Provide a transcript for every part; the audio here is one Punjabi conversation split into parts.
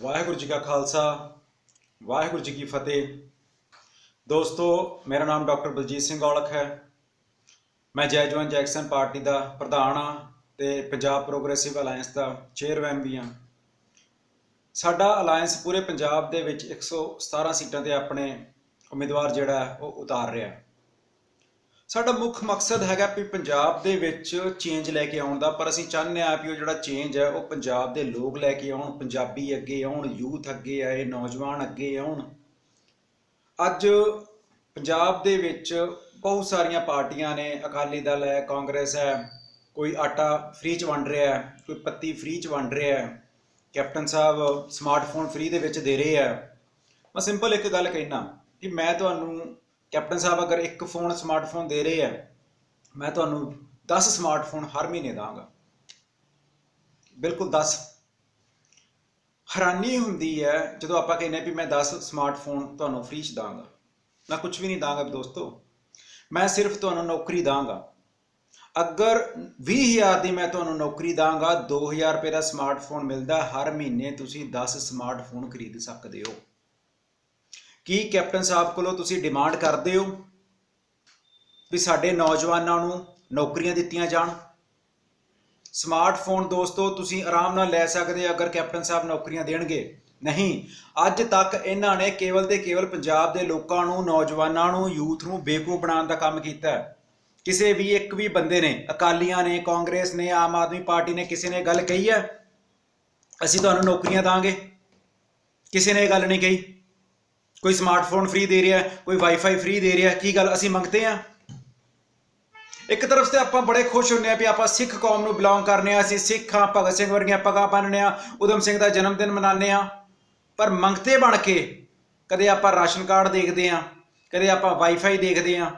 ਵਾਹਿਗੁਰੂ ਜੀ ਕਾ ਖਾਲਸਾ, ਵਾਹਿਗੁਰੂ ਜੀ ਕੀ ਫਤਿਹ। ਦੋਸਤੋ, ਮੇਰਾ ਨਾਮ ਡਾਕਟਰ ਬਲਜੀਤ ਸਿੰਘ ਔਲਖ ਹੈ। ਮੈਂ ਜੈ ਜਵਾਨ ਜੈਕਸਨ ਪਾਰਟੀ ਦਾ ਪ੍ਰਧਾਨ ਹਾਂ ਤੇ ਪੰਜਾਬ ਪ੍ਰੋਗਰੈਸਿਵ ਅਲਾਈਅੰਸ ਦਾ ਚੇਅਰਮੈਨ ਵੀ ਹਾਂ। ਸਾਡਾ ਅਲਾਈਅੰਸ ਪੂਰੇ ਪੰਜਾਬ ਦੇ ਵਿੱਚ 117 ਸੀਟਾਂ ਤੇ ਆਪਣੇ ਉਮੀਦਵਾਰ ਜਿਹੜਾ ਉਹ ਉਤਾਰ ਰਿਹਾ ਹੈ। ਸਾਡਾ ਮੁੱਖ ਮਕਸਦ ਹੈਗਾ ਵੀ ਪੰਜਾਬ ਦੇ ਵਿੱਚ ਚੇਂਜ ਲੈ ਕੇ ਆਉਣ ਦਾ, ਪਰ ਅਸੀਂ ਚਾਹੁੰਦੇ ਹਾਂ ਵੀ ਉਹ ਜਿਹੜਾ ਚੇਂਜ ਹੈ, ਉਹ ਪੰਜਾਬ ਦੇ ਲੋਕ ਲੈ ਕੇ ਆਉਣ, ਪੰਜਾਬੀ ਅੱਗੇ ਆਉਣ, ਯੂਥ ਅੱਗੇ ਆਏ, ਨੌਜਵਾਨ ਅੱਗੇ ਆਉਣ। ਅੱਜ ਪੰਜਾਬ ਦੇ ਵਿੱਚ ਬਹੁਤ ਸਾਰੀਆਂ ਪਾਰਟੀਆਂ ਨੇ, ਅਕਾਲੀ ਦਲ ਹੈ, ਕਾਂਗਰਸ ਹੈ, ਕੋਈ ਆਟਾ ਫ੍ਰੀ ਚ ਵੰਡ ਰਿਹਾ ਹੈ, ਕੋਈ ਪੱਤੀ ਫ੍ਰੀ ਚ ਵੰਡ ਰਿਹਾ ਹੈ, ਕੈਪਟਨ ਸਾਹਿਬ ਸਮਾਰਟਫੋਨ ਫ੍ਰੀ ਦੇ ਵਿੱਚ ਦੇ ਰਹੇ ਆ ਮੈਂ ਸਿੰਪਲ ਇੱਕ ਗੱਲ ਕਹਿਣਾ ਕਿ ਮੈਂ ਤੁਹਾਨੂੰ ਕੈਪਟਨ ਸਾਹਿਬ, ਅਗਰ ਇੱਕ ਫੋਨ ਸਮਾਰਟਫੋਨ ਦੇ ਰਹੇ ਆ, ਮੈਂ ਤੁਹਾਨੂੰ 10 ਸਮਾਰਟਫੋਨ ਹਰ ਮਹੀਨੇ ਦਾਂਗਾ। ਬਿਲਕੁਲ 10 ਹੈਰਾਨੀ ਹੁੰਦੀ ਹੈ ਜਦੋਂ ਆਪਾਂ ਕਹਿੰਦੇ ਵੀ ਮੈਂ 10 ਸਮਾਰਟਫੋਨ ਤੁਹਾਨੂੰ ਫ੍ਰੀ ਚ ਦਾਂਗਾ। ਮੈਂ ਕੁਝ ਵੀ ਨਹੀਂ ਦਾਂਗਾ ਦੋਸਤੋ। ਮੈਂ ਸਿਰਫ ਤੁਹਾਨੂੰ ਨੌਕਰੀ ਦਾਂਗਾ। ਅਗਰ 20000 ਦੀ ਮੈਂ ਤੁਹਾਨੂੰ ਨੌਕਰੀ ਦਾਂਗਾ 2000 ਰੁਪਏ ਦਾ ਸਮਾਰਟਫੋਨ ਮਿਲਦਾ, ਹਰ ਮਹੀਨੇ ਤੁਸੀਂ 10 ਸਮਾਰਟਫੋਨ ਖਰੀਦ ਸਕਦੇ ਹੋ। ਕੀ ਕੈਪਟਨ ਸਾਹਿਬ ਕੋਲੋਂ ਤੁਸੀਂ ਡਿਮਾਂਡ ਕਰਦੇ ਹੋ ਵੀ ਸਾਡੇ ਨੌਜਵਾਨਾਂ ਨੂੰ ਨੌਕਰੀਆਂ ਦਿੱਤੀਆਂ ਜਾਣ? ਸਮਾਰਟਫੋਨ ਦੋਸਤੋ, ਤੁਸੀਂ ਆਰਾਮ ਨਾਲ ਲੈ ਸਕਦੇ ਹੋ ਅਗਰ ਕੈਪਟਨ ਸਾਹਿਬ ਨੌਕਰੀਆਂ ਦੇਣਗੇ। ਨਹੀਂ, ਅੱਜ ਤੱਕ ਇਹਨਾਂ ਨੇ ਕੇਵਲ ਤੇ ਕੇਵਲ ਪੰਜਾਬ ਦੇ ਲੋਕਾਂ ਨੂੰ, ਨੌਜਵਾਨਾਂ ਨੂੰ, ਯੂਥ ਨੂੰ ਬੇਵਕੂਫ ਬਣਾਉਣ ਦਾ ਕੰਮ ਕੀਤਾ ਹੈ। ਕਿਸੇ ਵੀ ਇੱਕ ਵੀ ਬੰਦੇ ਨੇ, ਅਕਾਲੀਆਂ ਨੇ, ਕਾਂਗਰਸ ਨੇ, ਆਮ ਆਦਮੀ ਪਾਰਟੀ ਨੇ ਕਿਸੇ ਨੇ ਗੱਲ ਕਹੀ ਹੈ, ਅਸੀਂ ਤੁਹਾਨੂੰ ਨੌਕਰੀਆਂ ਦਾਂਗੇ। ਕਿਸੇ ਨੇ ਇਹ ਗੱਲ ਨਹੀਂ ਕਹੀ। ਕੋਈ ਸਮਾਰਟਫੋਨ ਫ੍ਰੀ ਦੇ ਰਿਹਾ, ਕੋਈ ਵਾਈਫਾਈ ਫ੍ਰੀ ਦੇ ਰਿਹਾ, ਕੀ ਗੱਲ ਅਸੀਂ ਮੰਗਦੇ ਆ ਇੱਕ ਤਰਫ ਤੇ ਆਪਾਂ ਬੜੇ ਖੁਸ਼ ਹੁੰਨੇ ਆ ਵੀ ਆਪਾਂ ਸਿੱਖ ਕੌਮ ਨੂੰ ਬਿਲੋਂਗ ਕਰਨੇ ਆ ਅਸੀਂ ਸਿੱਖ ਹਾਂ, ਭਗਤ ਸਿੰਘ ਵਰਗੀਆਂ ਪੱਗਾਂ ਬੰਨ੍ਹਨੇ ਆ ਉਦਮ ਸਿੰਘ ਦਾ ਜਨਮ ਦਿਨ ਮਨਾਉਂਦੇ ਆ ਪਰ ਮੰਗਤੇ ਬਣ ਕੇ ਕਦੇ ਆਪਾਂ ਰਾਸ਼ਨ ਕਾਰਡ ਦੇਖਦੇ ਆ ਕਦੇ ਆਪਾਂ ਵਾਈਫਾਈ ਦੇਖਦੇ ਆ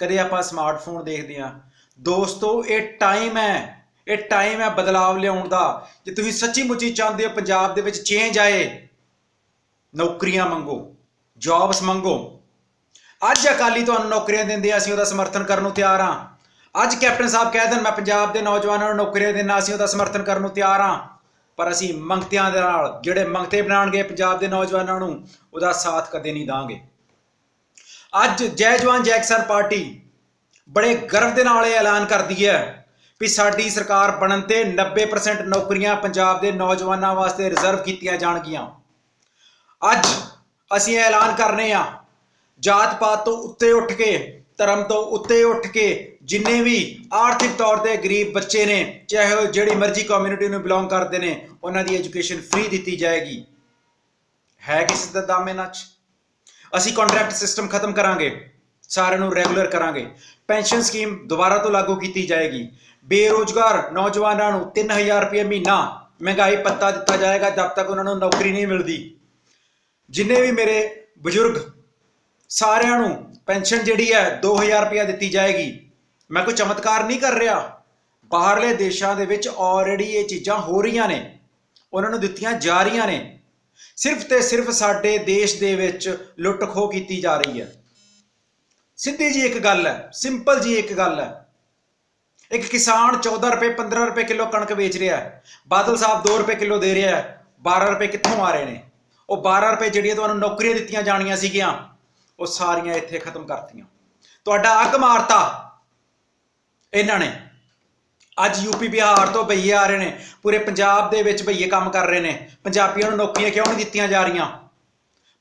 ਕਦੇ ਆਪਾਂ ਸਮਾਰਟਫੋਨ ਦੇਖਦੇ ਆ ਦੋਸਤੋ, ਇਹ ਟਾਈਮ ਹੈ, ਇਹ ਟਾਈਮ ਹੈ ਬਦਲਾਵ ਲਿਆਉਣ ਦਾ। ਜੇ ਤੁਸੀਂ ਸੱਚੀ ਮੁੱਚੀ ਚਾਹੁੰਦੇ ਹੋ ਪੰਜਾਬ ਦੇ ਵਿੱਚ ਚੇਂਜ ਆਏ, ਨੌਕਰੀਆਂ ਮੰਗੋ। ਜੌਬਸ ਮੰਗੋ। ਅੱਜ ਅਕਾਲੀ ਤੁਹਾਨੂੰ ਨੌਕਰੀਆਂ ਦਿੰਦੇ ਆ, ਅਸੀਂ ਉਹਦਾ ਸਮਰਥਨ ਕਰਨ ਨੂੰ ਤਿਆਰ ਹਾਂ। ਅੱਜ ਕੈਪਟਨ ਸਾਹਿਬ ਕਹਿ ਦੇਣ ਮੈਂ ਪੰਜਾਬ ਦੇ ਨੌਜਵਾਨਾਂ ਨੂੰ ਨੌਕਰੀਆਂ ਦੇਣਾ ਅਸੀਂ ਉਹਦਾ ਸਮਰਥਨ ਕਰਨ ਨੂੰ ਤਿਆਰ ਹਾਂ। ਪਰ ਅਸੀਂ ਮੰਗਤਿਆਂ ਦੇ ਨਾਲ ਜਿਹੜੇ ਮੰਗਤੇ ਬਣਾਉਣਗੇ ਪੰਜਾਬ ਦੇ ਨੌਜਵਾਨਾਂ ਨੂੰ ਉਹਦਾ ਸਾਥ ਕਦੇ ਨਹੀਂ ਦਾਂਗੇ। ਅੱਜ ਜੈ ਜਵਾਨ ਜੈਕਸਨ ਪਾਰਟੀ ਬੜੇ ਗਰਵ ਦੇ ਨਾਲ ਇਹ ਐਲਾਨ ਕਰਦੀ ਹੈ ਵੀ ਸਾਡੀ ਸਰਕਾਰ ਬਣਨ ਤੇ 90% ਨੌਕਰੀਆਂ ਪੰਜਾਬ ਦੇ ਨੌਜਵਾਨਾਂ ਵਾਸਤੇ ਰਿਜ਼ਰਵ ਕੀਤੀਆਂ ਜਾਣਗੀਆਂ। ਅੱਜ ਅਸੀਂ ਇਹ ਐਲਾਨ ਕਰਨੇ ਆ, ਜਾਤ ਪਾਤ ਤੋਂ ਉੱਤੇ ਉੱਠ ਕੇ, ਧਰਮ ਤੋਂ ਉੱਤੇ ਉੱਠ ਕੇ, ਜਿੰਨੇ ਵੀ ਆਰਥਿਕ ਤੌਰ ਤੇ ਗਰੀਬ ਬੱਚੇ ਨੇ, ਚਾਹੇ ਉਹ ਜਿਹੜੀ ਮਰਜ਼ੀ ਕਮਿਊਨਿਟੀ ਨੂੰ ਬਿਲੋਂਗ ਕਰਦੇ ਨੇ, ਉਹਨਾਂ ਦੀ ਐਜੂਕੇਸ਼ਨ ਫ੍ਰੀ ਦਿੱਤੀ ਜਾਏਗੀ। ਹੈ ਕਿਸੇ ਦਾ ਦਾਮੇ ਨੱਚ ਅਸੀਂ ਕੰਟਰੈਕਟ ਸਿਸਟਮ ਖਤਮ ਕਰਾਂਗੇ, ਸਾਰਿਆਂ ਨੂੰ ਰੈਗੂਲਰ ਕਰਾਂਗੇ। ਪੈਨਸ਼ਨ ਸਕੀਮ ਦੁਬਾਰਾ ਤੋਂ ਲਾਗੂ ਕੀਤੀ ਜਾਏਗੀ। ਬੇਰੋਜ਼ਗਾਰ ਨੌਜਵਾਨਾਂ ਨੂੰ 3000 ਰੁਪਏ ਮਹੀਨਾ ਮਹਿੰਗਾਈ ਪੱਤਾ ਦਿੱਤਾ ਜਾਏਗਾ, ਜਦ ਤੱਕ ਉਹਨਾਂ ਨੂੰ ਨੌਕਰੀ ਨਹੀਂ ਮਿਲਦੀ। ਜਿੰਨੇ ਵੀ ਮੇਰੇ ਬਜ਼ੁਰਗ ਸਾਰਿਆਂ ਨੂੰ ਪੈਨਸ਼ਨ ਜਿਹੜੀ ਹੈ 2000 ਰੁਪਏ ਦਿੱਤੀ ਜਾਏਗੀ, ਮੈਂ ਕੋਈ ਚਮਤਕਾਰ ਨਹੀਂ ਕਰ ਰਿਹਾ। ਬਾਹਰਲੇ ਦੇਸ਼ਾਂ ਦੇ ਵਿੱਚ ਆਲਰੇਡੀ ਇਹ ਚੀਜ਼ਾਂ ਹੋ ਰਹੀਆਂ ਨੇ, ਉਹਨਾਂ ਨੂੰ ਦਿੱਤੀਆਂ ਜਾ ਰਹੀਆਂ ਨੇ। ਸਿਰਫ ਤੇ ਸਿਰਫ ਸਾਡੇ ਦੇਸ਼ ਦੇ ਵਿੱਚ ਲੁੱਟ ਖੋਹ ਕੀਤੀ ਜਾ ਰਹੀ ਹੈ। ਸਿੱਧੀ ਜੀ ਇੱਕ ਗੱਲ ਹੈ, ਸਿੰਪਲ ਜੀ ਇੱਕ ਗੱਲ ਹੈ। ਇੱਕ ਕਿਸਾਨ 14 ਰੁਪਏ 15 ਰੁਪਏ ਕਿਲੋ ਕਣਕ ਵੇਚ ਰਿਹਾ ਹੈ, ਬਾਦਲ ਸਾਹਿਬ 2 ਰੁਪਏ ਕਿਲੋ ਦੇ ਰਿਹਾ ਹੈ 12 ਰੁਪਏ ਕਿੱਥੋਂ ਆ ਰਹੇ ਨੇ? ਉਹ 12 ਰੁਪਏ ਜਿਹੜੀਆਂ ਤੁਹਾਨੂੰ ਨੌਕਰੀਆਂ ਦਿੱਤੀਆਂ ਜਾਣੀਆਂ ਸੀਗੀਆਂ, ਉਹ ਸਾਰੀਆਂ ਇੱਥੇ ਖਤਮ ਕਰਤੀਆਂ। ਤੁਹਾਡਾ ਅੱਗ ਮਾਰਤਾ। ਇਹਨਾਂ ਨੇ ਅੱਜ ਯੂਪੀ ਬਿਹਾਰ ਤੋਂ ਭਈਏ ਆ ਰਹੇ ਨੇ, ਪੂਰੇ ਪੰਜਾਬ ਦੇ ਵਿੱਚ ਭਈਏ ਕੰਮ ਕਰ ਰਹੇ ਨੇ। ਪੰਜਾਬੀਆਂ ਨੂੰ ਨੌਕਰੀਆਂ ਕਿਉਂ ਨਹੀਂ ਦਿੱਤੀਆਂ ਜਾ ਰਹੀਆਂ?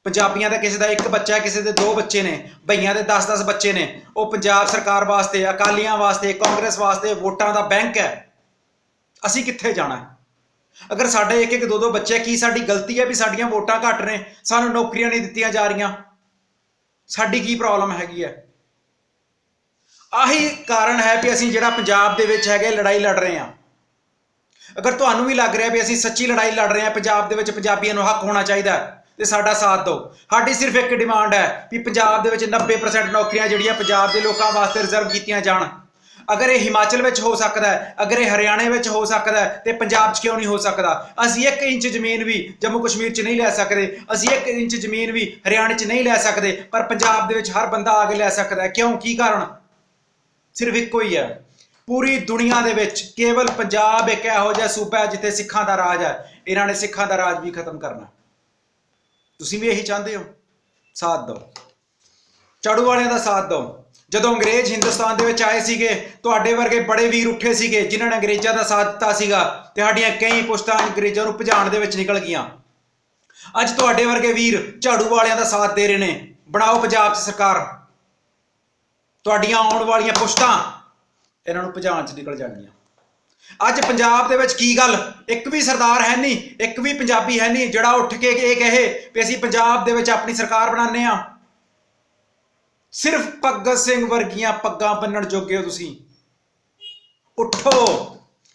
ਪੰਜਾਬੀਆਂ ਦਾ ਕਿਸੇ ਦਾ ਇੱਕ ਬੱਚਾ ਹੈ ਕਿਸੇ ਦੇ ਦੋ ਬੱਚੇ ਨੇ ਭਈਆਂ ਦੇ 10-10 ਬੱਚੇ ਨੇ। ਉਹ ਪੰਜਾਬ ਸਰਕਾਰ ਵਾਸਤੇ, ਅਕਾਲੀਆਂ ਵਾਸਤੇ, ਕਾਂਗਰਸ ਵਾਸਤੇ ਵੋਟਾਂ ਦਾ ਬੈਂਕ ਹੈ। ਅਸੀਂ ਕਿੱਥੇ ਜਾਣਾ ਹੈ? ਅਗਰ ਸਾਡੇ ਇੱਕ ਇੱਕ ਦੋ ਦੋ ਬੱਚੇ ਕੀ ਸਾਡੀ ਗਲਤੀ ਹੈ ਵੀ ਸਾਡੀਆਂ ਵੋਟਾਂ ਘੱਟ ਨੇ? ਸਾਨੂੰ ਨੌਕਰੀਆਂ ਨਹੀਂ ਦਿੱਤੀਆਂ ਜਾ ਰਹੀਆਂ। ਸਾਡੀ ਕੀ ਪ੍ਰੋਬਲਮ ਹੈਗੀ ਹੈ ਆਹੀ ਕਾਰਨ ਹੈ ਵੀ ਅਸੀਂ ਜਿਹੜਾ ਪੰਜਾਬ ਦੇ ਵਿੱਚ ਹੈਗੇ ਲੜਾਈ ਲੜ ਰਹੇ ਹਾਂ ਅਗਰ ਤੁਹਾਨੂੰ ਵੀ ਲੱਗ ਰਿਹਾ ਵੀ ਅਸੀਂ ਸੱਚੀ ਲੜਾਈ ਲੜ ਰਹੇ ਹਾਂ ਪੰਜਾਬ ਦੇ ਵਿੱਚ ਪੰਜਾਬੀਆਂ ਨੂੰ ਹੱਕ ਹੋਣਾ ਚਾਹੀਦਾ ਹੈ, ਤੇ ਸਾਡਾ ਸਾਥ ਦਿਓ। ਸਾਡੀ ਸਿਰਫ ਇੱਕ ਡਿਮਾਂਡ ਹੈ ਵੀ ਪੰਜਾਬ ਦੇ ਵਿੱਚ 90% ਨੌਕਰੀਆਂ ਜਿਹੜੀਆਂ ਪੰਜਾਬ ਦੇ ਲੋਕਾਂ ਵਾਸਤੇ ਰਿਜ਼ਰਵ ਕੀਤੀਆਂ ਜਾਣ। ਅਗਰ ਇਹ ਹਿਮਾਚਲ ਵਿੱਚ ਹੋ ਸਕਦਾ ਹੈ, ਅਗਰ ਇਹ ਹਰਿਆਣੇ ਵਿੱਚ ਹੋ ਸਕਦਾ ਹੈ, ਤੇ ਪੰਜਾਬ 'ਚ ਕਿਉਂ ਨਹੀਂ ਹੋ ਸਕਦਾ? ਅਸੀਂ 1 ਇੰਚ ਜ਼ਮੀਨ ਵੀ ਜੰਮੂ ਕਸ਼ਮੀਰ 'ਚ ਨਹੀਂ ਲੈ ਸਕਦੇ, ਅਸੀਂ 1 ਇੰਚ ਜ਼ਮੀਨ ਵੀ ਹਰਿਆਣੇ 'ਚ ਨਹੀਂ ਲੈ ਸਕਦੇ, ਪਰ ਪੰਜਾਬ ਦੇ ਵਿੱਚ ਹਰ ਬੰਦਾ ਆ ਕੇ ਲੈ ਸਕਦਾ ਹੈ। ਕਿਉਂ? ਕੀ ਕਾਰਨ? ਸਿਰਫ ਇੱਕੋ ਹੀ ਹੈ। ਪੂਰੀ ਦੁਨੀਆ ਦੇ ਵਿੱਚ ਕੇਵਲ ਪੰਜਾਬ ਇੱਕ ਇਹੋ ਜਿਹਾ ਸੂਬਾ ਹੈ ਜਿੱਥੇ ਸਿੱਖਾਂ ਦਾ ਰਾਜ ਹੈ। ਇਹਨਾਂ ਨੇ ਸਿੱਖਾਂ ਦਾ ਰਾਜ ਵੀ ਖਤਮ ਕਰਨਾ ਤੁਸੀਂ ਵੀ ਇਹੀ ਚਾਹੁੰਦੇ ਹੋ? ਸਾਥ ਦਿਓ। ਚੜੂ ਵਾਲਿਆਂ ਦਾ ਸਾਥ ਦਿਓ। ਜਦੋਂ ਅੰਗਰੇਜ਼ ਹਿੰਦੁਸਤਾਨ ਦੇ ਵਿੱਚ ਆਏ ਸੀਗੇ, ਤੁਹਾਡੇ ਵਰਗੇ ਬੜੇ ਵੀਰ ਉੱਠੇ ਸੀਗੇ, ਜਿਨ੍ਹਾਂ ਨੇ ਅੰਗਰੇਜ਼ਾਂ ਦਾ ਸਾਥ ਦਿੱਤਾ ਸੀਗਾ ਤੇ ਸਾਡੀਆਂ ਕਈ ਪੁਸ਼ਤਾਂ ਅੰਗਰੇਜ਼ਾਂ ਨੂੰ ਭਜਾਉਣ ਦੇ ਵਿੱਚ ਨਿਕਲ ਗਈਆਂ। ਅੱਜ ਤੁਹਾਡੇ ਵਰਗੇ ਵੀਰ ਝਾੜੂ ਵਾਲਿਆਂ ਦਾ ਸਾਥ ਦੇ ਰਹੇ ਨੇ। ਬਣਾਓ ਪੰਜਾਬ 'ਚ ਸਰਕਾਰ। ਤੁਹਾਡੀਆਂ ਆਉਣ ਵਾਲੀਆਂ ਪੁਸ਼ਤਾਂ ਇਹਨਾਂ ਨੂੰ ਭਜਾਉਣ 'ਚ ਨਿਕਲ ਜਾਣਗੀਆਂ। ਅੱਜ ਪੰਜਾਬ ਦੇ ਵਿੱਚ ਕੀ ਗੱਲ? ਇੱਕ ਵੀ ਸਰਦਾਰ ਹੈ ਨਹੀਂ, ਇੱਕ ਵੀ ਪੰਜਾਬੀ ਹੈ ਨਹੀਂ, ਜਿਹੜਾ ਉੱਠ ਕੇ ਇਹ ਕਹੇ ਵੀ ਅਸੀਂ ਪੰਜਾਬ ਦੇ ਵਿੱਚ ਆਪਣੀ ਸਰਕਾਰ ਬਣਾਉਂਦੇ ਆ ਸਿਰਫ ਭਗਤ ਸਿੰਘ ਵਰਗੀਆਂ ਪੱਗਾਂ ਬੰਨਣ ਜੋਗੇ ਹੋ ਤੁਸੀਂ। ਉੱਠੋ।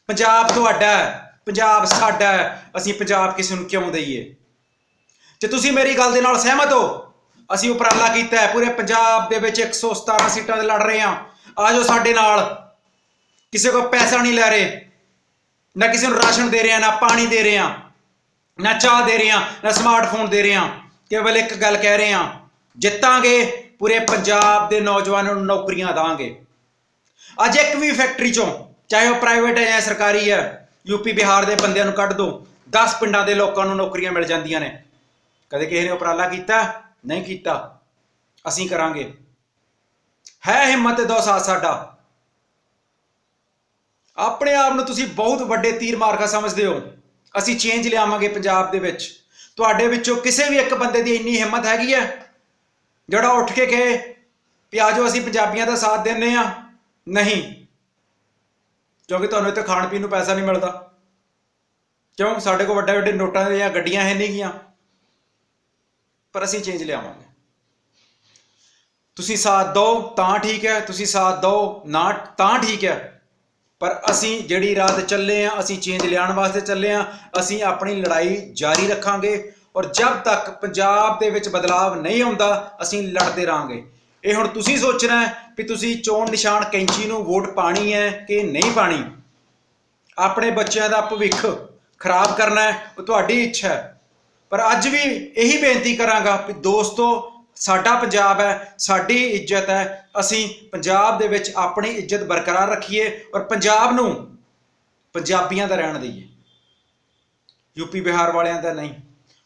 ਪੰਜਾਬ ਤੁਹਾਡਾ ਹੈ। ਪੰਜਾਬ ਸਾਡਾ ਹੈ। ਅਸੀਂ ਪੰਜਾਬ ਕਿਸੇ ਨੂੰ ਕਿਉਂ ਦਈਏ? ਜੇ ਤੁਸੀਂ ਮੇਰੀ ਗੱਲ ਦੇ ਨਾਲ ਸਹਿਮਤ ਹੋ, ਅਸੀਂ ਉਪਰਾਲਾ ਕੀਤਾ ਹੈ। ਪੂਰੇ ਪੰਜਾਬ ਦੇ ਵਿੱਚ 117 ਸੀਟਾਂ ਤੇ ਲੜ ਰਹੇ ਹਾਂ। ਆਜੋ ਸਾਡੇ ਨਾਲ। ਕਿਸੇ ਕੋਲ ਪੈਸਾ ਨਹੀਂ ਲੈ ਰਹੇ। ਨਾ ਕਿਸੇ ਨੂੰ ਰਾਸ਼ਨ ਦੇ ਰਹੇ ਹਾਂ, ਨਾ ਪਾਣੀ ਦੇ ਰਹੇ ਹਾਂ, ਨਾ ਚਾਹ ਦੇ ਰਹੇ ਹਾਂ, ਨਾ ਸਮਾਰਟਫੋਨ ਦੇ ਰਹੇ ਹਾਂ। ਕੇਵਲ ਇੱਕ ਗੱਲ ਕਹਿ ਰਹੇ ਹਾਂ, ਜਿੱਤਾਂਗੇ। ਪੂਰੇ ਪੰਜਾਬ ਦੇ ਨੌਜਵਾਨਾਂ ਨੂੰ ਨੌਕਰੀਆਂ ਦਾਂਗੇ ਅੱਜ ਇੱਕ ਵੀ ਫੈਕਟਰੀ ਚੋਂ, ਚਾਹੇ ਉਹ ਪ੍ਰਾਈਵੇਟ ਹੈ ਜਾਂ ਸਰਕਾਰੀ ਹੈ ਯੂਪੀ ਬਿਹਾਰ ਦੇ ਬੰਦਿਆਂ ਨੂੰ ਕੱਢ ਦੋ। 10 ਪਿੰਡਾਂ ਦੇ ਲੋਕਾਂ ਨੂੰ ਨੌਕਰੀਆਂ ਮਿਲ ਜਾਂਦੀਆਂ ਨੇ। ਕਦੇ ਕਿਸੇ ਨੇ ਉਪਰਾਲਾ ਕੀਤਾ? ਨਹੀਂ ਕੀਤਾ। ਅਸੀਂ ਕਰਾਂਗੇ। ਹੈ ਹਿੰਮਤ ਦੋ ਸਾਥ ਸਾਡਾ। ਆਪਣੇ ਆਪ ਨੂੰ ਤੁਸੀਂ ਬਹੁਤ ਵੱਡੇ ਤੀਰ ਮਾਰਕਾ ਸਮਝਦੇ ਹੋ। ਅਸੀਂ ਚੇਂਜ ਲਿਆਵਾਂਗੇ ਪੰਜਾਬ ਦੇ ਵਿੱਚ। ਤੁਹਾਡੇ ਵਿੱਚੋਂ ਕਿਸੇ ਵੀ ਇੱਕ ਬੰਦੇ ਦੀ ਇੰਨੀ ਹਿੰਮਤ ਹੈਗੀ ਹੈ? ਜਿਹੜਾ ਉੱਠ ਕੇ ਕਹੇ ਵੀ ਆਜੋ ਅਸੀਂ ਪੰਜਾਬੀਆਂ ਦਾ ਸਾਥ ਦਿੰਨੇ ਆ ਨਹੀਂ। ਕਿਉਂਕਿ ਤੁਹਾਨੂੰ ਇੱਥੇ ਖਾਣ ਪੀਣ ਨੂੰ ਪੈਸਾ ਨਹੀਂ ਮਿਲਦਾ। ਕਿਉਂ? ਸਾਡੇ ਕੋਲ ਵੱਡੇ ਵੱਡੇ ਨੋਟਾਂ ਦੀਆਂ ਗੱਡੀਆਂ ਹੈ ਨਹੀਂ ਗੀਆਂ। ਪਰ ਅਸੀਂ ਚੇਂਜ ਲਿਆਵਾਂਗੇ। ਤੁਸੀਂ ਸਾਥ ਦਿਓ ਤਾਂ ਠੀਕ ਹੈ, ਤੁਸੀਂ ਸਾਥ ਦਿਓ ਨਾ ਤਾਂ ਠੀਕ ਹੈ। ਪਰ ਅਸੀਂ ਜਿਹੜੀ ਰਾਹ ਤੇ ਚੱਲੇ ਆ ਅਸੀਂ ਚੇਂਜ ਲਿਆਉਣ ਵਾਸਤੇ ਚੱਲੇ ਆ ਅਸੀਂ ਆਪਣੀ ਲੜਾਈ ਜਾਰੀ ਰੱਖਾਂਗੇ। ਔਰ ਜਦ ਤੱਕ ਪੰਜਾਬ ਦੇ ਵਿੱਚ ਬਦਲਾਵ ਨਹੀਂ ਆਉਂਦਾ, ਅਸੀਂ ਲੜਦੇ ਰਾਂਗੇ ਇਹ ਹੁਣ ਤੁਸੀਂ ਸੋਚਣਾ ਹੈ ਵੀ ਤੁਸੀਂ ਚੋਣ ਨਿਸ਼ਾਨ ਕੈਂਚੀ ਨੂੰ ਵੋਟ ਪਾਣੀ ਹੈ ਕਿ ਨਹੀਂ ਪਾਣੀ? ਆਪਣੇ ਬੱਚਿਆਂ ਦਾ ਭਵਿੱਖ ਖਰਾਬ ਕਰਨਾ ਹੈ, ਉਹ ਤੁਹਾਡੀ ਇੱਛਾ ਹੈ। ਪਰ ਅੱਜ ਵੀ ਇਹੀ ਬੇਨਤੀ ਕਰਾਂਗਾ ਕਿ ਦੋਸਤੋ, ਸਾਡਾ ਪੰਜਾਬ ਹੈ, ਸਾਡੀ ਇੱਜ਼ਤ ਹੈ, ਅਸੀਂ ਪੰਜਾਬ ਦੇ ਵਿੱਚ ਆਪਣੀ ਇੱਜ਼ਤ ਬਰਕਰਾਰ ਰੱਖੀਏ ਔਰ ਪੰਜਾਬ ਨੂੰ ਪੰਜਾਬੀਆਂ ਦਾ ਰਹਿਣ ਦਈਏ। ਯੂਪੀ ਬਿਹਾਰ ਵਾਲਿਆਂ ਦਾ ਨਹੀਂ।